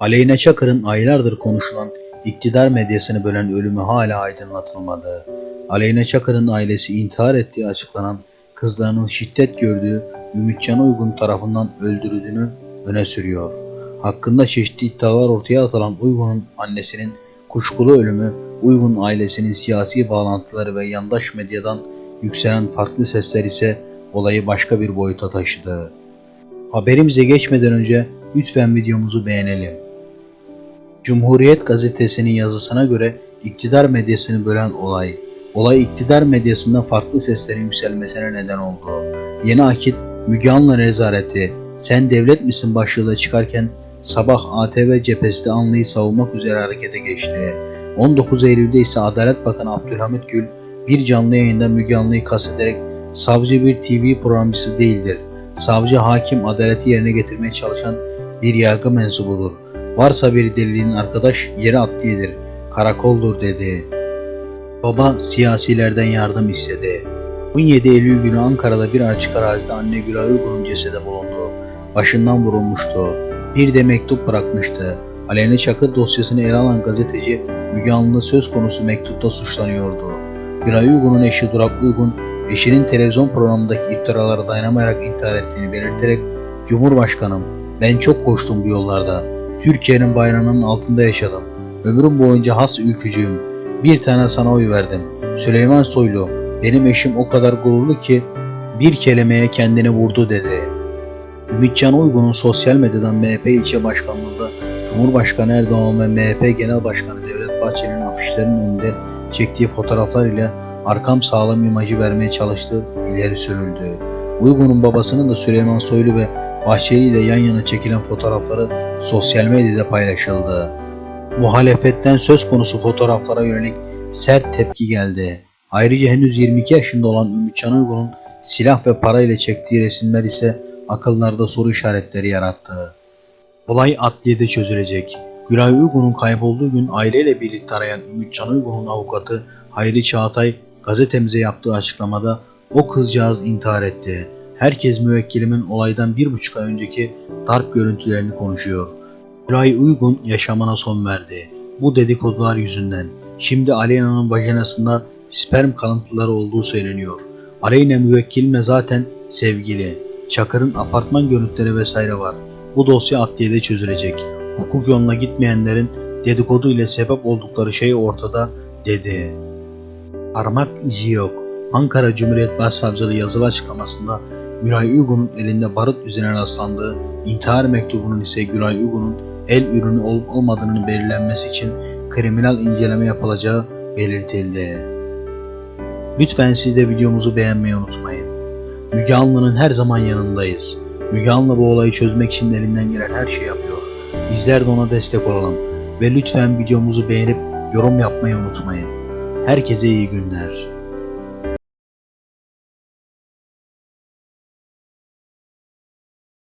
Aleyna Çakır'ın aylardır konuşulan iktidar medyasını bölen ölümü hala aydınlatılmadı. Aleyna Çakır'ın ailesi intihar ettiği açıklanan kızlarının şiddet gördüğü Ümitcan Uygun tarafından öldürüldüğünü öne sürüyor. Hakkında çeşitli iddialar ortaya atılan Uygun'un annesinin kuşkulu ölümü, Uygun ailesinin siyasi bağlantıları ve yandaş medyadan yükselen farklı sesler ise olayı başka bir boyuta taşıdı. Haberimize geçmeden önce lütfen videomuzu beğenelim. Cumhuriyet gazetesinin yazısına göre iktidar medyasını bölen olay, olay iktidar medyasında farklı seslerin yükselmesine neden oldu. Yeni akit Müge Anlı nezareti, sen devlet misin başlığıyla çıkarken sabah ATV cephesi de Anlı'yı savunmak üzere harekete geçti. 19 Eylül'de ise Adalet Bakanı Abdülhamit Gül bir canlı yayında Müge Anlı'yı kastederek savcı bir TV programcısı değildir. Savcı hakim adaleti yerine getirmeye çalışan bir yargı mensubudur. Varsa bir delilinin arkadaş yere adliyedir, karakoldur dedi. Baba siyasilerden yardım istedi. 17 Eylül günü Ankara'da bir açık arazide anne Gülay Uygun'un cesedi bulundu. Başından vurulmuştu. Bir de mektup bırakmıştı. Aleyna Çakır dosyasını ele alan gazeteci Müge Anlı söz konusu mektupta suçlanıyordu. Gülay Uygun'un eşi Durak Uygun, eşinin televizyon programındaki iftiralara dayanamayarak intihar ettiğini belirterek Cumhurbaşkanım ben çok koştum bu yollarda. Türkiye'nin bayrağının altında yaşadım. Ömrüm boyunca has ülkücüyüm. Bir tane sana oy verdim. Süleyman Soylu, benim eşim o kadar gururlu ki bir kelimeye kendini vurdu dedi. Ümitcan Uygun'un sosyal medyadan MHP ilçe başkanlığında Cumhurbaşkanı Erdoğan ve MHP Genel Başkanı Devlet Bahçeli'nin afişlerinin önünde çektiği fotoğraflar ile arkam sağlam imajı vermeye çalıştığı ileri sürüldü. Uygun'un babasının da Süleyman Soylu ve Bahçeli ile yan yana çekilen fotoğrafları sosyal medyada paylaşıldı. Muhalefetten söz konusu fotoğraflara yönelik sert tepki geldi. Ayrıca henüz 22 yaşında olan Ümitcan Uygun'un silah ve para ile çektiği resimler ise akıllarda soru işaretleri yarattı. Olay adliyede çözülecek. Gülay Uygun'un kaybolduğu gün aileyle birlikte arayan Ümitcan Uygun'un avukatı Hayri Çağatay gazetemize yaptığı açıklamada o kızcağız intihar etti. Herkes müvekkilimin olaydan bir buçuk ay önceki darp görüntülerini konuşuyor. Gülay Uygun yaşamına son verdi. Bu dedikodular yüzünden. Şimdi Aleyna'nın vajinasında sperm kalıntıları olduğu söyleniyor. Aleyna müvekkilimle zaten sevgili. Çakır'ın apartman görüntüleri vesaire var. Bu dosya adliyede çözülecek. Hukuk yoluna gitmeyenlerin dedikodu ile sebep oldukları şey ortada dedi. Parmak izi yok. Ankara Cumhuriyet Başsavcılığı yazılı açıklamasında Gülay Uygun'un elinde barut üzerine rastlandığı, intihar mektubunun ise Gülay Uygun'un el ürünü olup olmadığının belirlenmesi için kriminal inceleme yapılacağı belirtildi. Lütfen siz de videomuzu beğenmeyi unutmayın. Müge Anlı'nın her zaman yanındayız. Müge Anlı bu olayı çözmek için elinden gelen her şeyi yapıyor. Bizler de ona destek olalım ve lütfen videomuzu beğenip yorum yapmayı unutmayın. Herkese iyi günler.